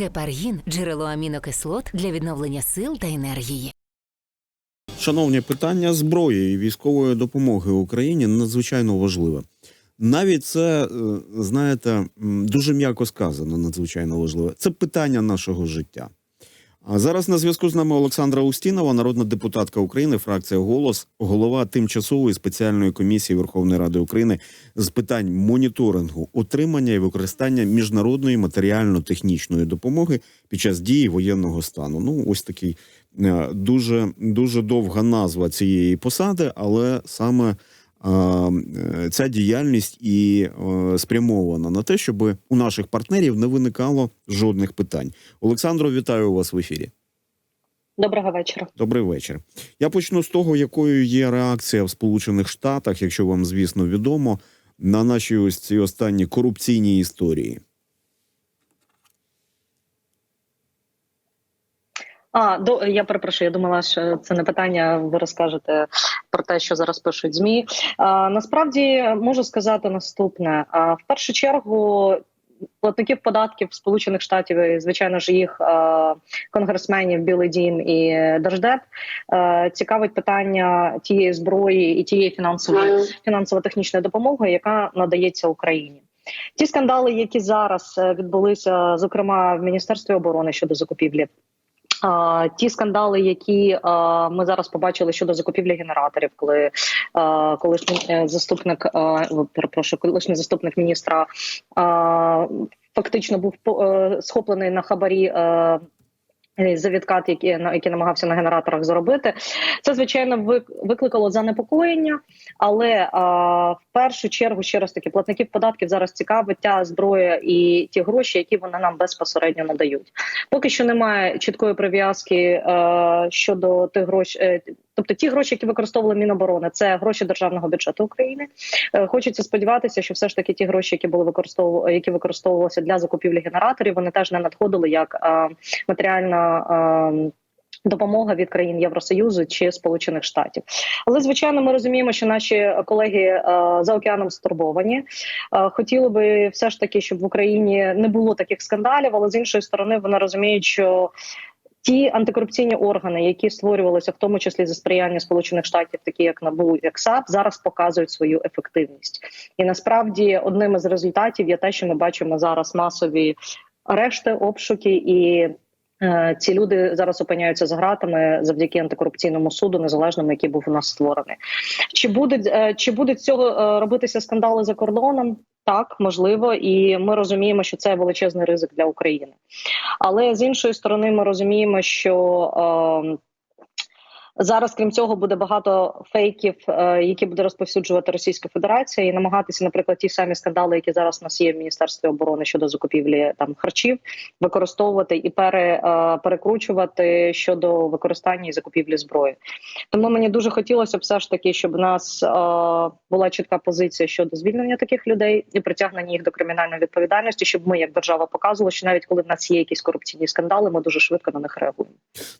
Гепаргін джерело амінокислот для відновлення сил та енергії. Шановні, питання зброї і військової допомоги Україні надзвичайно важливе. Навіть це, е, знаєте, дуже м'яко сказано, надзвичайно важливе. Це питання нашого життя. А зараз на зв'язку з нами Олександра Устінова, народна депутатка України, фракція Голос, голова тимчасової спеціальної комісії Верховної Ради України з питань моніторингу, отримання і використання міжнародної матеріально-технічної допомоги під час дії воєнного стану. Ну, ось такий е, дуже дуже довга назва цієї посади, але саме ця діяльність і е, спрямована на те, щоб у наших партнерів не виникало жодних питань. Олександро, вітаю вас в ефірі. Доброго вечора. Добрий вечір. Я почну з того, якою є реакція в Сполучених Штатах, якщо вам звісно відомо, на наші ось ці останні корупційні історії. А до я перепрошую. Я думала, що це не питання. Ви розкажете про те, що зараз пишуть змі. А, насправді можу сказати наступне: а, в першу чергу. Платників податків Сполучених Штатів, і, звичайно ж, їх е, конгресменів Білий Дім і Держдеп е, цікавить питання тієї зброї і тієї фінансової фінансово-технічної допомоги, яка надається Україні. Ті скандали, які зараз е, відбулися, зокрема в міністерстві оборони щодо закупівлі. Ті скандали, які ми зараз побачили щодо закупівлі генераторів, коли колишній е, заступник перепрошую, колишній заступник міністра фактично був е, схоплений на хабарі. Е, за відкат, які на які намагався на генераторах заробити, це звичайно вик- викликало занепокоєння. Але а, в першу чергу ще раз таки платників податків зараз цікавить та зброя і ті гроші, які вони нам безпосередньо надають. Поки що немає чіткої прив'язки е, щодо тих грошей. Е, Тобто ті гроші, які використовували Міноборони, це гроші державного бюджету України. Е, Хочеться сподіватися, що все ж таки ті гроші, які були використову, які використовувалися для закупівлі генераторів, вони теж не надходили як е, матеріальна. е, Допомога від країн Євросоюзу чи Сполучених Штатів, але звичайно, ми розуміємо, що наші колеги е, за океаном стурбовані. Е, хотіли би все ж таки, щоб в Україні не було таких скандалів, але з іншої сторони вони розуміють, що ті антикорупційні органи, які створювалися в тому числі за сприяння Сполучених Штатів, такі як НАБУ, як САП, зараз показують свою ефективність. І насправді одним із результатів є те, що ми бачимо зараз масові арешти, обшуки і. е, Ці люди зараз опиняються за ґратами завдяки антикорупційному суду, незалежному, який був у нас створений. Чи будуть е, чи будуть цього е, робитися скандали за кордоном? Так, можливо, і ми розуміємо, що це величезний ризик для України. Але з іншої сторони, ми розуміємо, що е, зараз, крім цього, буде багато фейків, е, які буде розповсюджувати Російська Федерація, і намагатися, наприклад, ті самі скандали, які зараз у нас є в міністерстві оборони щодо закупівлі там харчів, використовувати і пере, е, перекручувати щодо використання і закупівлі зброї. Тому мені дуже хотілося б все ж таки, щоб у нас е, була чітка позиція щодо звільнення таких людей і притягнення їх до кримінальної відповідальності, щоб ми, як держава, показували, що навіть коли в нас є якісь корупційні скандали, ми дуже швидко на них реагуємо.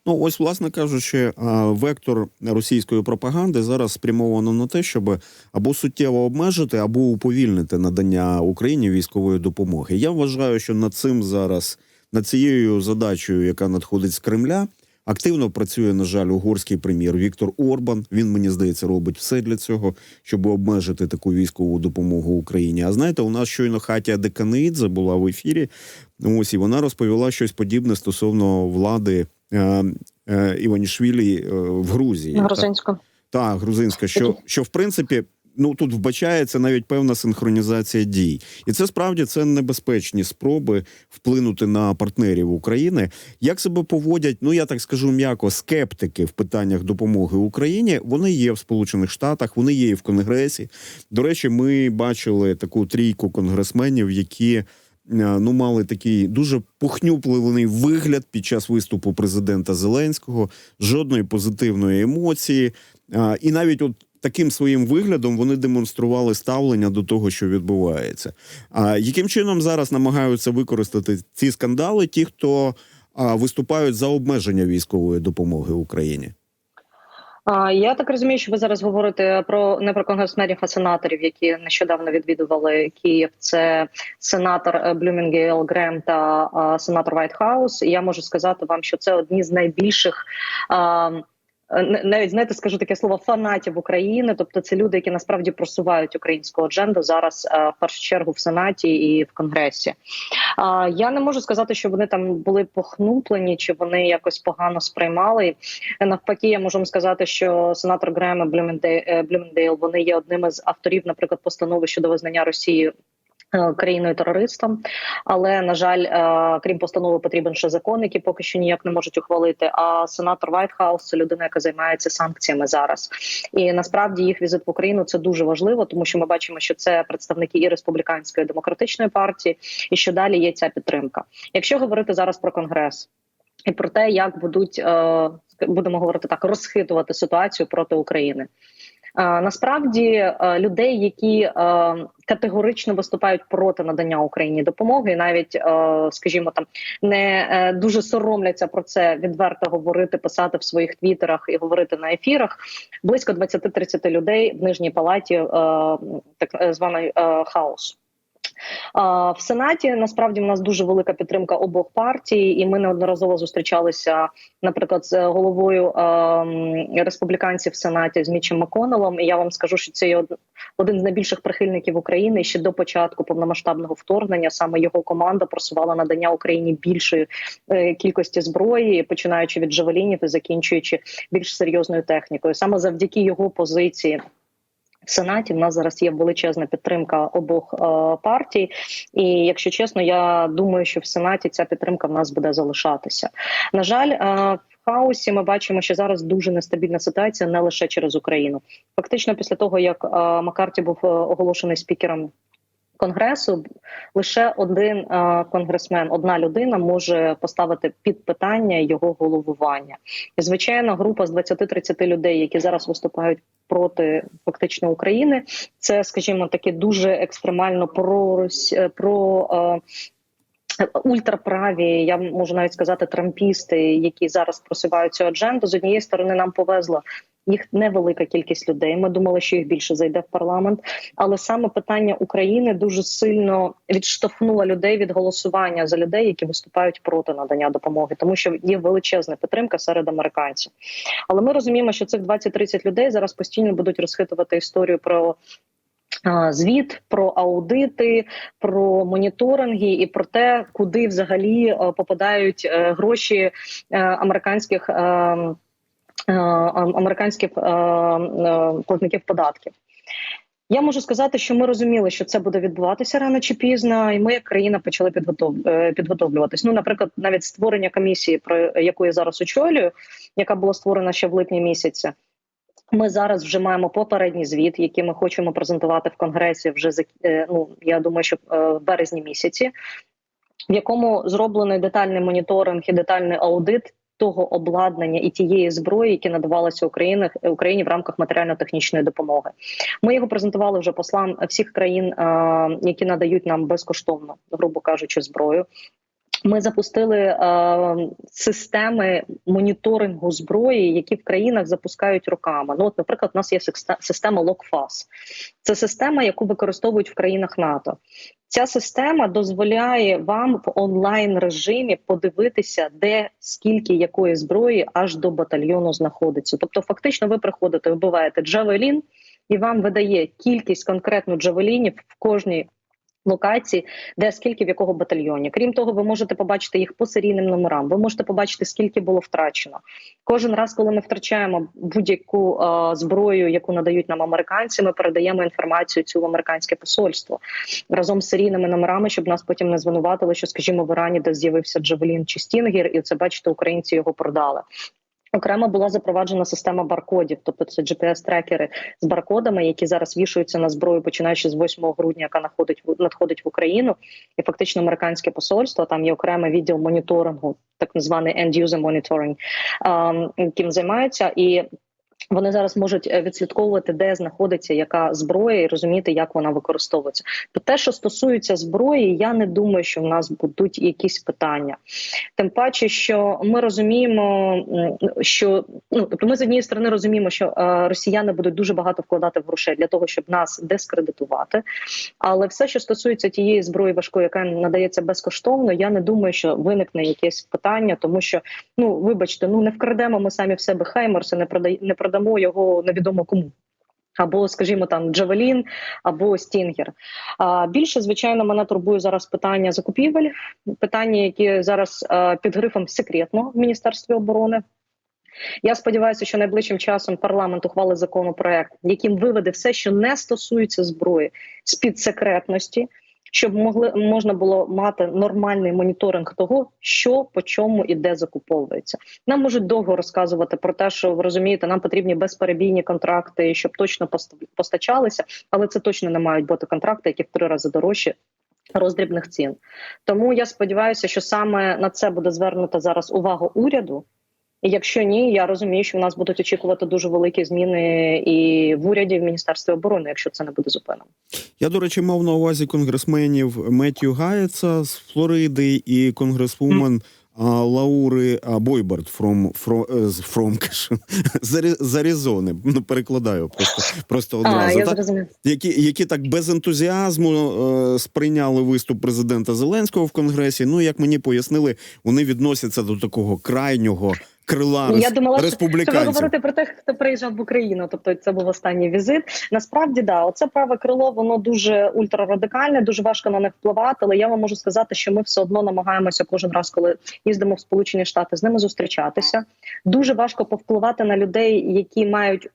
Ну, ось, власне кажучи, а, вектор російської пропаганди зараз спрямовано на те, щоб або суттєво обмежити, або уповільнити надання Україні військової допомоги. Я вважаю, що над цим зараз, над цією задачею, яка надходить з Кремля. Активно працює, на жаль, угорський прем'єр Віктор Орбан. Він мені здається робить все для цього, щоб обмежити таку військову допомогу Україні. А знаєте, у нас щойно Хатя Деканиїдзе була в ефірі. Ось і вона розповіла щось подібне стосовно влади Іванішвілі е, в Грузії. Грузинську. Так, грузинська, що, що в принципі. Ну тут вбачається навіть певна синхронізація дій, і це справді це небезпечні спроби вплинути на партнерів України. Як себе поводять? Ну я так скажу м'яко, скептики в питаннях допомоги Україні. Вони є в Сполучених Штатах, вони є і в Конгресі. До речі, ми бачили таку трійку конгресменів, які е, ну мали такий дуже похнюпливий вигляд під час виступу президента Зеленського, жодної позитивної емоції, і навіть от. Таким своїм виглядом вони демонстрували ставлення до того, що відбувається. А яким чином зараз намагаються використати ці скандали, ті, хто виступають за обмеження військової допомоги Україні? Я так розумію, що ви зараз говорите про не про конгресменів, а сенаторів, які нещодавно відвідували Київ. Це сенатор е, Блюмінгейл Грем та сенатор Вайтхаус. І я можу сказати вам, що це одні з найбільших. Не- навіть знаєте, скажу таке слово фанатів України, тобто це люди, які насправді просувають українську адженду зараз е, в першу чергу в сенаті і в конгресі. Я не можу сказати, що вони там були похнуплені, чи вони якось погано сприймали. Навпаки, я можу сказати, що сенатор Грем і е, Блюмендейл вони є одними з авторів, наприклад, постанови щодо визнання Росії. Е, Країною терористом, але на жаль, е, крім постанови, потрібен ще закон, який поки що ніяк не можуть ухвалити. А сенатор Вайтхаус це людина, яка займається санкціями зараз. І насправді їх візит в Україну це дуже важливо, тому що ми бачимо, що це представники і республіканської і демократичної партії, і що далі є ця підтримка. Якщо говорити зараз про конгрес і про те, як будуть е, будемо говорити так, розхитувати ситуацію проти України. Е, Насправді е, людей, які е, категорично виступають проти надання Україні допомоги, і навіть, скажімо, там не дуже соромляться про це відверто говорити, писати в своїх твіттерах і говорити на ефірах. Близько 20-30 людей в нижній палаті так званий хаосу. А, В Сенаті насправді в нас дуже велика підтримка обох партій, і ми неодноразово зустрічалися, наприклад, з головою ем, республіканців в Сенаті з Мічем Маконелом. І я вам скажу, що це один з найбільших прихильників України. Ще до початку повномасштабного вторгнення саме його команда просувала надання Україні більшої е, кількості зброї, починаючи від джавелінів і закінчуючи більш серйозною технікою. Саме завдяки його позиції. В Сенаті в нас зараз є величезна підтримка обох е, партій, і якщо чесно, я думаю, що в Сенаті ця підтримка в нас буде залишатися. На жаль, е, в хаосі ми бачимо, що зараз дуже нестабільна ситуація не лише через Україну. Фактично, після того як е, Макарті був е, оголошений спікером. Конгресу лише один е, конгресмен, одна людина може поставити під питання його головування. І звичайно, група з 20-30 людей, які зараз виступають проти фактично України, це, скажімо, такі дуже екстремально про про. Е, Ультраправі, я можу навіть сказати, трампісти, які зараз просувають цю адженду. З однієї сторони нам повезло їх невелика кількість людей. Ми думали, що їх більше зайде в парламент, але саме питання України дуже сильно відштовхнуло людей від голосування за людей, які виступають проти надання допомоги, тому що є величезна підтримка серед американців. Але ми розуміємо, що цих 20-30 людей зараз постійно будуть розхитувати історію про. Звіт про аудити, про моніторинги і про те, куди взагалі е, попадають е, гроші е, американських е, е, американських е, е, платників податків. Я можу сказати, що ми розуміли, що це буде відбуватися рано чи пізно, і ми, як країна, почали підготов... е, підготовлюватись. Ну, наприклад, навіть створення комісії, про яку я зараз очолюю, яка була створена ще в липні місяці. Ми зараз вже маємо попередній звіт, який ми хочемо презентувати в конгресі. Вже за е, ну я думаю, що е, в березні місяці, в якому зроблений детальний моніторинг і детальний аудит того обладнання і тієї зброї, які надавалися Україні Україні в рамках матеріально-технічної допомоги. Ми його презентували вже послам всіх країн, е, які надають нам безкоштовно, грубо кажучи, зброю. Ми запустили е, системи моніторингу зброї, які в країнах запускають роками. Ну, от, наприклад, у нас є система LOCFAS. Це система, яку використовують в країнах НАТО. Ця система дозволяє вам в онлайн режимі подивитися, де скільки якої зброї аж до батальйону знаходиться. Тобто, фактично, ви приходите, вбиваєте джавелін, і вам видає кількість конкретно джавелінів в кожній локації, де скільки в якого батальйоні. Крім того, ви можете побачити їх по серійним номерам. Ви можете побачити, скільки було втрачено. Кожен раз, коли ми втрачаємо будь-яку е, зброю, яку надають нам американці, ми передаємо інформацію цю в американське посольство разом з серійними номерами, щоб нас потім не звинуватили, що, скажімо, в Ірані, де з'явився Джавелін чи Стінгер, і це бачите, українці його продали. Окремо була запроваджена система баркодів, тобто це GPS-трекери з баркодами, які зараз вішуються на зброю, починаючи з 8 грудня, яка надходить надходить в Україну, і фактично американське посольство. Там є окремий відділ моніторингу, так званий end-user monitoring, ем, яким займається і. Вони зараз можуть е, відслідковувати, де знаходиться яка зброя, і розуміти, як вона використовується. Про те, що стосується зброї, я не думаю, що в нас будуть якісь питання. Тим паче, що ми розуміємо, що ну тобто, ми з однієї сторони розуміємо, що е, росіяни будуть дуже багато вкладати в грошей для того, щоб нас дискредитувати. Але все, що стосується тієї зброї важкої, яка надається безкоштовно, я не думаю, що виникне якесь питання, тому що ну вибачте, ну не вкрадемо ми самі в себе Хаймерс і не продай, не продамо його невідомо кому. Або, скажімо, там Джавелін, або Стінгер. А більше, звичайно, мене турбує зараз питання закупівель, питання, які зараз під грифом секретно в Міністерстві оборони. Я сподіваюся, що найближчим часом парламент ухвалить законопроект, яким виведе все, що не стосується зброї, з під секретності, щоб могли можна було мати нормальний моніторинг того, що по чому і де закуповується. Нам можуть довго розказувати про те, що ви розумієте, нам потрібні безперебійні контракти, щоб точно пост- постачалися, але це точно не мають бути контракти, які в три рази дорожчі. Роздрібних цін, тому я сподіваюся, що саме на це буде звернута зараз увага уряду. І якщо ні, я розумію, що в нас будуть очікувати дуже великі зміни і в уряді, і в міністерстві оборони, якщо це не буде зупинено. Я, до речі, мав на увазі конгресменів Меттью Гаєца з Флориди і конгресвумен а, Лаури а, Бойбард фром, фром, е, з Аризони. Ну, перекладаю просто, просто А, одразу. я так? які, які так без ентузіазму е, сприйняли виступ президента Зеленського в Конгресі. Ну, як мені пояснили, вони відносяться до такого крайнього крила Я думала, що- Щоб республіканців. говорити про тих, хто приїжджав в Україну, тобто це був останній візит. Насправді, да, оце праве крило, воно дуже ультрарадикальне, дуже важко на них впливати. Але я вам можу сказати, що ми все одно намагаємося кожен раз, коли їздимо в Сполучені Штати, з ними зустрічатися. Дуже важко повпливати на людей, які мають.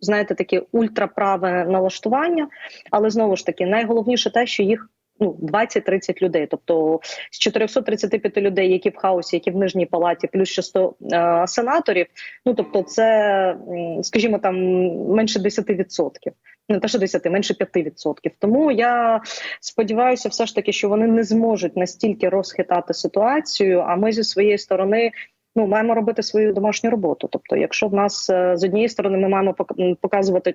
Знаєте, таке ультраправе налаштування, але знову ж таки найголовніше те, що їх ну 20-30 людей. Тобто з 435 людей, які в хаосі, які в нижній палаті, плюс ще 100 е, сенаторів. Ну тобто, це, скажімо, там менше 10%. Не те, що 10, менше 5%. Тому я сподіваюся, все ж таки, що вони не зможуть настільки розхитати ситуацію. А ми зі своєї сторони. Ну, маємо робити свою домашню роботу. Тобто, якщо в нас е, з однієї сторони ми маємо пок- показувати,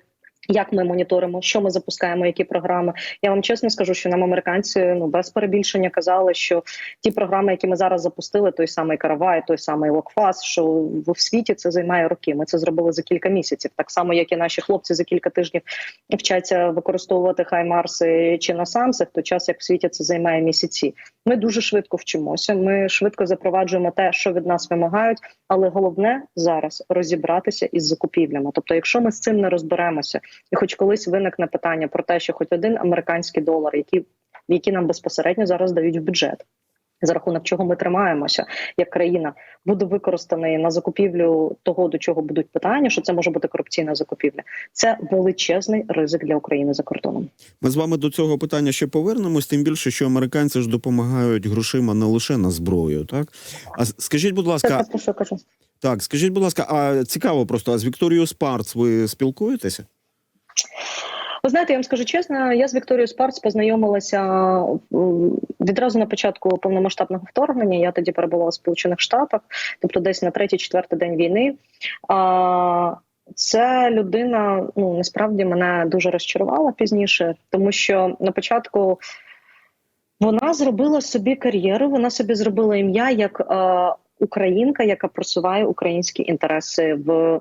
як ми моніторимо, що ми запускаємо, які програми. Я вам чесно скажу, що нам американці ну без перебільшення казали, що ті програми, які ми зараз запустили, той самий Каравай, той самий Локфас, що в світі це займає роки. Ми це зробили за кілька місяців, так само як і наші хлопці за кілька тижнів вчаться використовувати хаймарси чи насамси, в той час як в світі це займає місяці. Ми дуже швидко вчимося. Ми швидко запроваджуємо те, що від нас вимагають. Але головне зараз розібратися із закупівлями. Тобто, якщо ми з цим не розберемося, і хоч колись виникне питання про те, що хоч один американський долар, які, які нам безпосередньо зараз дають в бюджет. За рахунок чого ми тримаємося як країна, буде використаний на закупівлю того, до чого будуть питання, що це може бути корупційна закупівля. Це величезний ризик для України за кордоном. Ми з вами до цього питання ще повернемось, тим більше, що американці ж допомагають грошима не лише на зброю. Так а скажіть, будь ласка, те, про що кажу. так скажіть, будь ласка, а цікаво просто, а з Вікторією Спарц ви спілкуєтеся? Ви знаєте, я вам скажу чесно, я з Вікторією Спарц познайомилася відразу на початку повномасштабного вторгнення. Я тоді перебувала в Сполучених Штатах, тобто десь на третій-четвертий день війни. Це людина ну насправді мене дуже розчарувала пізніше, тому що на початку вона зробила собі кар'єру, вона собі зробила ім'я як е, українка, яка просуває українські інтереси в.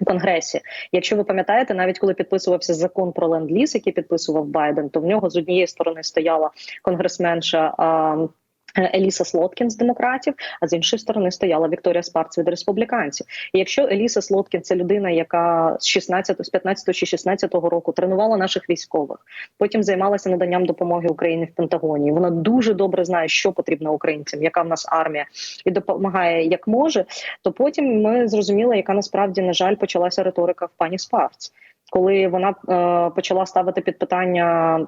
У конгресі, якщо ви пам'ятаєте, навіть коли підписувався закон про ленд-ліз, який підписував Байден, то в нього з однієї сторони стояла конгресменша а, Еліса Слоткін з демократів, а з іншої сторони стояла Вікторія Спарц від республіканців. І якщо Еліса Слоткін це людина, яка з 16, з 15 чи 16 року тренувала наших військових, потім займалася наданням допомоги Україні в Пентагоні. Вона дуже добре знає, що потрібно українцям, яка в нас армія, і допомагає як може. То потім ми зрозуміли, яка насправді на жаль почалася риторика в пані Спарц, коли вона е, почала ставити під питання.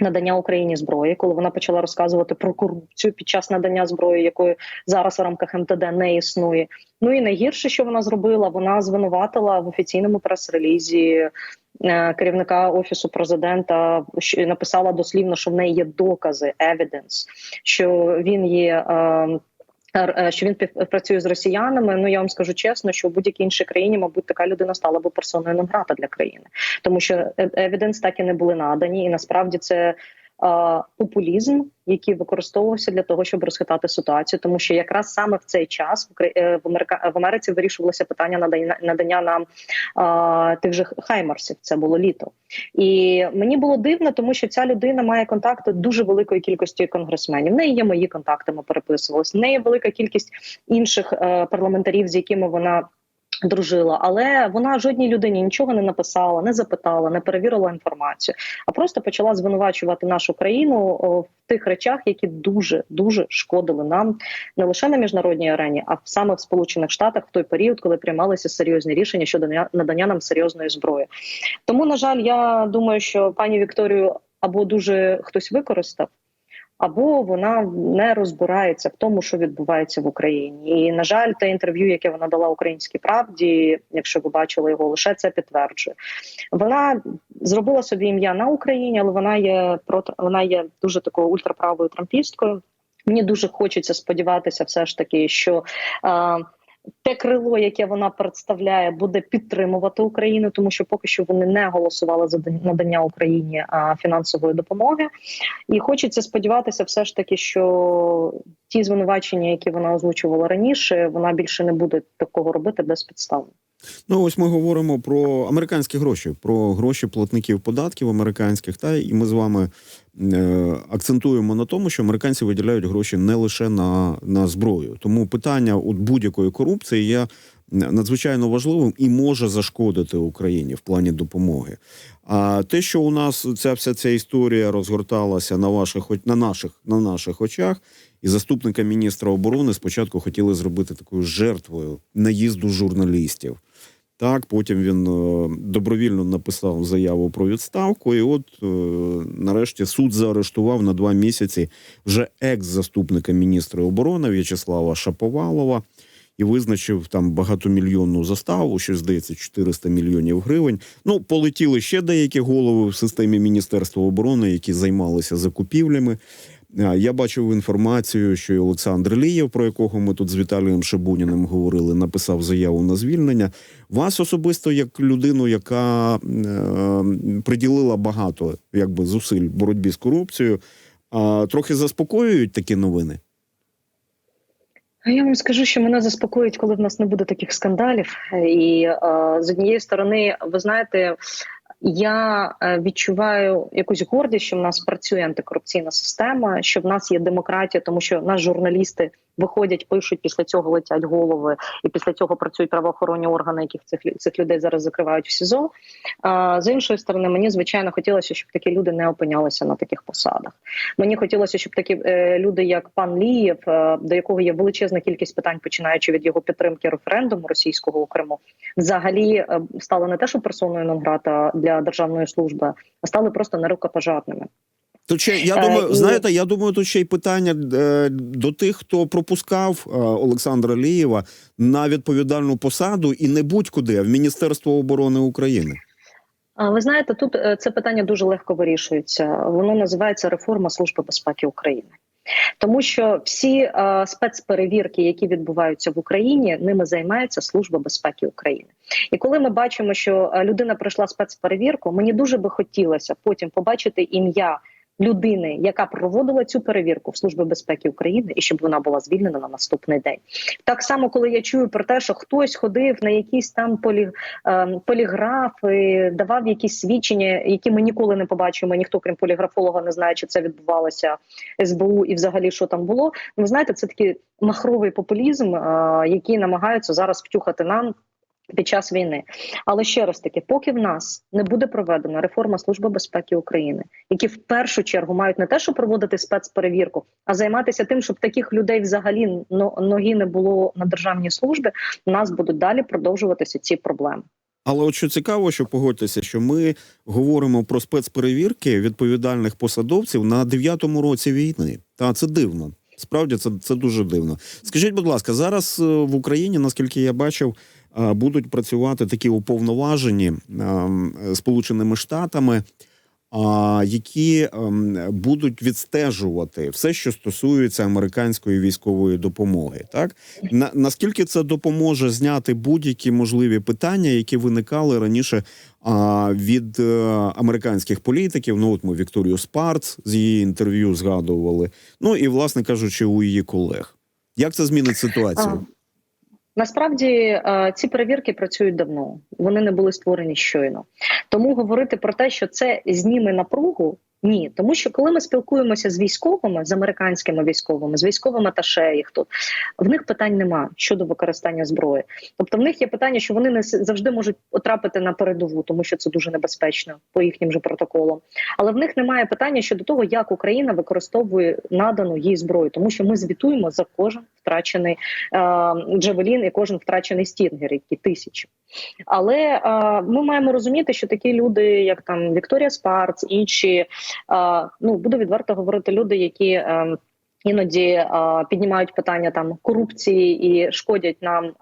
Надання Україні зброї, коли вона почала розказувати про корупцію під час надання зброї, якої зараз в рамках МТД не існує. Ну і найгірше, що вона зробила, вона звинуватила в офіційному прес-релізі е, керівника офісу президента, написала дослівно, що в неї є докази, evidence, що він є. Е, е, що він співпрацює з росіянами. Ну я вам скажу чесно, що в будь-якій іншій країні, мабуть, така людина стала би персоною нон грата для країни, тому що евіденс так і не були надані, і насправді це. Е, Популізм, який використовувався для того, щоб розхитати ситуацію, тому що якраз саме в цей час в е, Америці вирішувалося питання надання надання нам а, тих же хаймарсів. Це було літо, і мені було дивно, тому що ця людина має контакти дуже великої кількості конгресменів. В неї є мої контакти. Ми переписувалися. В неї велика кількість інших е, парламентарів, з якими вона. Дружила, але вона жодній людині нічого не написала, не запитала, не перевірила інформацію, а просто почала звинувачувати нашу країну в тих речах, які дуже дуже шкодили нам не лише на міжнародній арені, а саме в Сполучених Штатах в той період, коли приймалися серйозні рішення щодо надання- нам серйозної зброї. Тому, на жаль, я думаю, що пані Вікторію або дуже хтось використав. Або вона не розбирається в тому, що відбувається в Україні, і на жаль, те інтерв'ю, яке вона дала українській правді, якщо ви бачили його, лише це підтверджує. Вона зробила собі ім'я на Україні, але вона є проти вона є дуже такою ультраправою трампісткою. Мені дуже хочеться сподіватися, все ж таки, що е, те крило, яке вона представляє, буде підтримувати Україну, тому що поки що вони не голосували за надання Україні фінансової допомоги. І хочеться сподіватися, все ж таки, що ті звинувачення, які вона озвучувала раніше, вона більше не буде такого робити безпідставно. Ну, ось ми говоримо про американські гроші, про гроші платників податків американських. Та і ми з вами е, акцентуємо на тому, що американці виділяють гроші не лише на, на зброю. Тому питання от будь-якої корупції є надзвичайно важливим і може зашкодити Україні в плані допомоги. А те, що у нас ця вся ця історія розгорталася на ваших на наших на наших очах, і заступника міністра оборони спочатку хотіли зробити такою жертвою наїзду журналістів. Так, потім він е, добровільно написав заяву про відставку, і от е, нарешті суд заарештував на два місяці вже екс-заступника міністра оборони В'ячеслава Шаповалова і визначив там багатомільйонну заставу, що здається 400 мільйонів гривень. Ну, полетіли ще деякі голови в системі Міністерства оборони, які займалися закупівлями. Я бачив інформацію, що і Олександр Лієв, про якого ми тут з Віталієм Шабуніним говорили, написав заяву на звільнення. Вас особисто як людину, яка е, приділила багато якби зусиль боротьбі з корупцією, а, трохи заспокоюють такі новини. Я вам скажу, що мене заспокоїть, коли в нас не буде таких скандалів. І е, з однієї сторони, ви знаєте, я е, відчуваю якусь гордість, що в нас працює антикорупційна система, що в нас є демократія, тому що нас журналісти виходять, пишуть після цього летять голови, і після цього працюють правоохоронні органи, яких цих цих людей зараз закривають в СІЗО. А з іншої сторони, мені звичайно хотілося, щоб такі люди не опинялися на таких посадах. Мені хотілося, щоб такі е, люди, як пан Лієв, е, до якого є величезна кількість питань, починаючи від його підтримки референдуму російського у Криму, взагалі е, стали не те, що персоною нон-грата для державної служби, а стали просто нерукопожатними. Тут ще я Е, думаю, і- знаєте, я думаю, тут ще й питання е, до тих, хто пропускав е, Олександра Лієва на відповідальну посаду і не будь-куди, а в Міністерство оборони України. А ви знаєте, тут це питання дуже легко вирішується. Воно називається реформа Служби безпеки України. Тому що всі е, спецперевірки, які відбуваються в Україні, ними займається Служба безпеки України. І коли ми бачимо, що людина пройшла спецперевірку, мені дуже би хотілося потім побачити ім'я людини, яка проводила цю перевірку в Службі безпеки України, і щоб вона була звільнена на наступний день. Так само, коли я чую про те, що хтось ходив на якісь там полі, е, поліграфи, давав якісь свідчення, які ми ніколи не побачимо. Ніхто, крім поліграфолога, не знає, чи це відбувалося СБУ і взагалі що там було. Ви знаєте, це такий махровий популізм, е, який намагаються зараз втюхати нам. Під час війни, але ще раз таки, поки в нас не буде проведена реформа Служби безпеки України, які в першу чергу мають не те, що проводити спецперевірку, а займатися тим, щоб таких людей взагалі ноги не було на державній службі, у нас будуть далі продовжуватися ці проблеми. Але от що цікаво, що погодьтеся, що ми говоримо про спецперевірки відповідальних посадовців на дев'ятому році війни. Та це дивно. Справді це, це дуже дивно. Скажіть, будь ласка, зараз е, в Україні, наскільки я бачив, будуть працювати такі уповноважені е, Сполученими Штатами. а, які будуть відстежувати все, що стосується американської військової допомоги. Так на наскільки це допоможе зняти будь-які можливі питання, які виникали раніше від е, американських політиків? Ну от ми Вікторію Спарц з її інтерв'ю згадували. Ну і власне кажучи, у її колег. Як це змінить ситуацію? Насправді е, ці перевірки працюють давно. Вони не були створені щойно. Тому говорити про те, що це зніме напругу. Ні, тому що коли ми спілкуємося з військовими, з американськими військовими, з військовими аташе їх тут, в них питань нема щодо використання зброї. Тобто, в них є питання, що вони не завжди можуть потрапити на передову, тому що це дуже небезпечно по їхнім же протоколам. Але в них немає питання щодо того, як Україна використовує надану їй зброю, тому що ми звітуємо за кожен втрачений е, Джавелін і кожен втрачений стінгер, які тисячі. Але е, ми маємо розуміти, що такі люди, як там Вікторія Спарц, інші, ну буду відверто говорити, люди, які. Е, Іноді е, піднімають питання там корупції і шкодять нам е,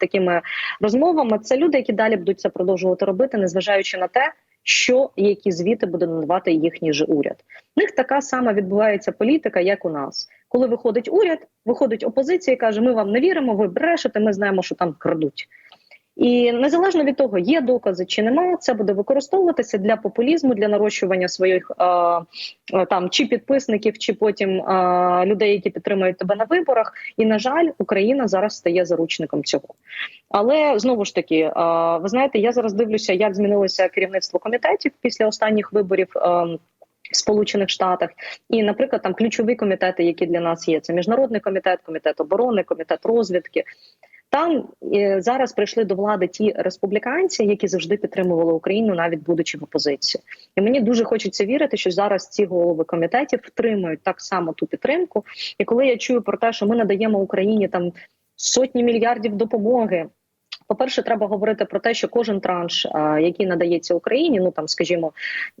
такими розмовами. Це люди, які далі будуть це продовжувати робити, незважаючи на те, що які звіти буде надавати їхній же уряд. В них така сама відбувається політика, як у нас. Коли виходить уряд, виходить опозиція і каже: Ми вам не віримо, ви брешете, ми знаємо, що там крадуть. І незалежно від того, є докази чи немає, це буде використовуватися для популізму, для нарощування своїх е, е, там чи підписників, чи потім е, людей, які підтримують тебе на виборах. І на жаль, Україна зараз стає заручником цього. Але знову ж таки, е, ви знаєте, я зараз дивлюся, як змінилося керівництво комітетів після останніх виборів. В Сполучених Штатах і, наприклад, там ключові комітети, які для нас є, це міжнародний комітет, комітет оборони, комітет розвідки. Там зараз прийшли до влади ті республіканці, які завжди підтримували Україну, навіть будучи в опозиції. І мені дуже хочеться вірити, що зараз ці голови комітетів втримують так само ту підтримку. І коли я чую про те, що ми надаємо Україні там сотні мільярдів допомоги. По-перше, треба говорити про те, що кожен транш, який надається Україні, ну там, скажімо,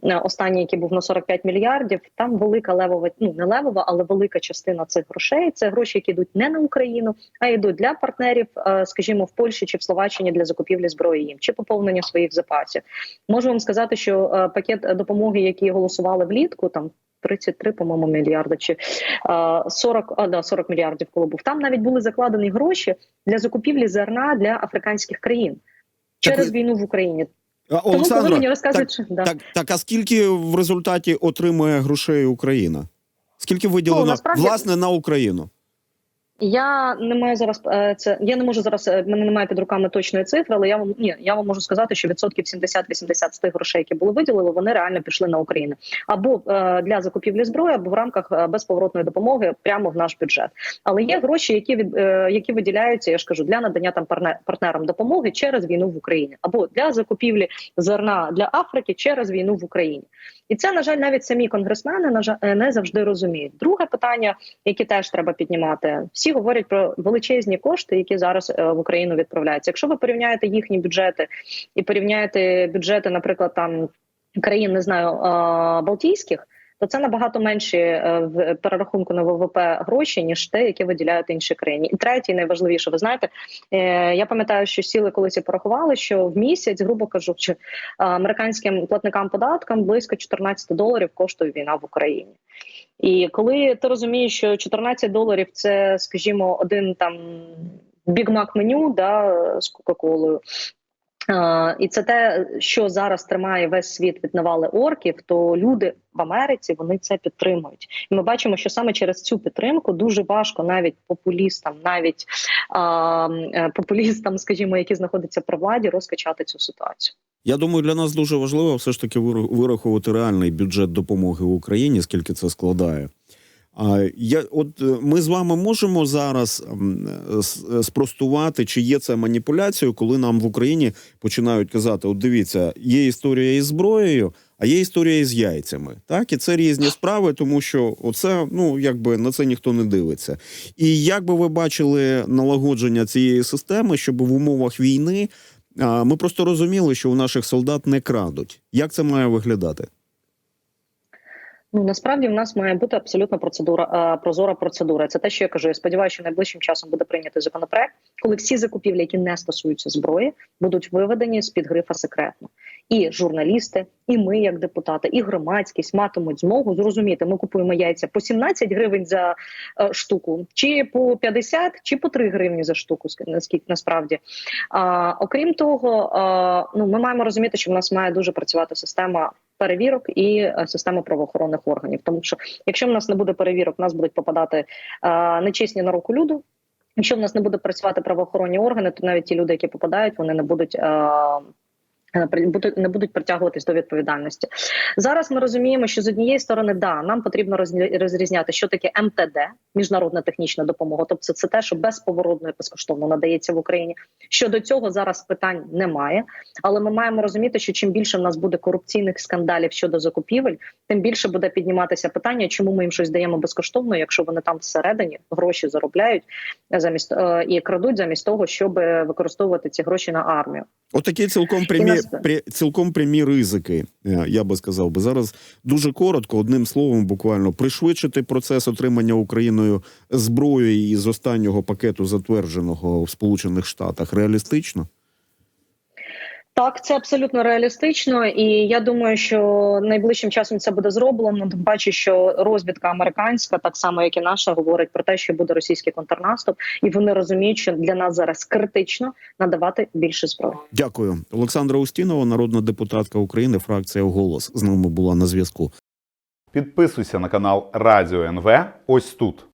е, останній, який був на 45 мільярдів, там велика левова, ну не левова, але велика частина цих грошей. Це гроші, які йдуть не на Україну, а йдуть для партнерів, е, скажімо, в Польщі чи в Словаччині для закупівлі зброї їм чи поповнення своїх запасів. Можу вам сказати, що е, пакет допомоги, який голосували влітку, там. 33, по-моєму, мільярда чи е, 40, а, да, 40 мільярдів, коли був. Там навіть були закладені гроші для закупівлі зерна для африканських країн через Так, війну в Україні. А, Тому мені розказують, що да. так, так, а скільки в результаті отримує грошей Україна? Скільки виділено Ну, насправді- власне на Україну? Я не маю зараз е, це. Я не можу зараз. е, Мене немає під руками точної цифри, але я вам ні, я вам можу сказати, що відсотків 70-80 з тих грошей, які були виділили, вони реально пішли на Україну або е, для закупівлі зброї, або в рамках безповоротної допомоги прямо в наш бюджет. Але є гроші, які від які виділяються, я ж кажу, для надання там партнерам допомоги через війну в Україні, або для закупівлі зерна для Африки через війну в Україні. І це на жаль, навіть самі конгресмени на жаль, не завжди розуміють. Друге питання, яке теж треба піднімати, всі говорять про величезні кошти, які зараз е, в Україну відправляються. Якщо ви порівняєте їхні бюджети і порівняєте бюджети, наприклад, там країн не знаю е, Балтійських. То це набагато менші е, в перерахунку на ВВП гроші, ніж те, які виділяють інші країни. І третє, найважливіше, ви знаєте, е, я пам'ятаю, що сіли колись і порахували, що в місяць, грубо кажучи, американським платникам податкам близько 14 доларів коштує війна в Україні. І коли ти розумієш, що 14 доларів це, скажімо, один там бігмак меню да, з Кока-Колою. Uh, і це те, що зараз тримає весь світ від навали орків, то люди в Америці вони це підтримують. І ми бачимо, що саме через цю підтримку дуже важко навіть популістам, навіть uh, популістам, скажімо, які знаходяться при владі, розкачати цю ситуацію. Я думаю, для нас дуже важливо все ж таки вирахувати реальний бюджет допомоги Україні, скільки це складає. А я, от ми з вами можемо зараз спростувати, чи є це маніпуляцією, коли нам в Україні починають казати: от дивіться, є історія із зброєю, а є історія із яйцями. Так, і це різні справи, тому що оце ну якби на це ніхто не дивиться. І як би ви бачили налагодження цієї системи, щоб в умовах війни ми просто розуміли, що у наших солдат не крадуть. Як це має виглядати? Ну насправді в нас має бути абсолютно процедура прозора процедура. Це те, що я кажу. Я сподіваюся, що найближчим часом буде прийнятий законопроект, коли всі закупівлі, які не стосуються зброї, будуть виведені з під грифа секретно. і журналісти, і ми, як депутати, і громадськість матимуть змогу зрозуміти, ми купуємо яйця по 17 гривень за е, штуку, чи по 50, чи по 3 гривні за штуку, ск- наскільки насправді. А, окрім того, а, ну ми маємо розуміти, що в нас має дуже працювати система перевірок і системи правоохоронних органів. Тому що якщо в нас не буде перевірок, в нас будуть попадати е, нечесні на руку люди. Якщо в нас не буде працювати правоохоронні органи, то навіть ті люди, які попадають, вони не будуть. Не будуть притягуватись до відповідальності зараз. Ми розуміємо, що з однієї сторони, да, нам потрібно розрізняти, що таке МТД, міжнародна технічна допомога. Тобто, це те, що безповоротно і безкоштовно надається в Україні. Щодо цього зараз питань немає, але ми маємо розуміти, що чим більше в нас буде корупційних скандалів щодо закупівель, тим більше буде підніматися питання, чому ми їм щось даємо безкоштовно, якщо вони там всередині гроші заробляють замість е, і крадуть замість того, щоб використовувати ці гроші на армію. Отакі цілком прямі, пря- цілком прямі ризики, е, я би сказав би. Зараз дуже коротко, одним словом, буквально пришвидшити процес отримання Україною зброї із останнього пакету, затвердженого в Сполучених Штатах, реалістично. Так, це абсолютно реалістично, і я думаю, що найближчим часом це буде зроблено. Тим паче, що розвідка американська, так само як і наша, говорить про те, що буде російський контрнаступ, і вони розуміють, що для нас зараз критично надавати більше зброї. Дякую, Олександра Устінова, народна депутатка України, фракція Голос з нами була на зв'язку. Підписуйся на канал Радіо НВ ось тут.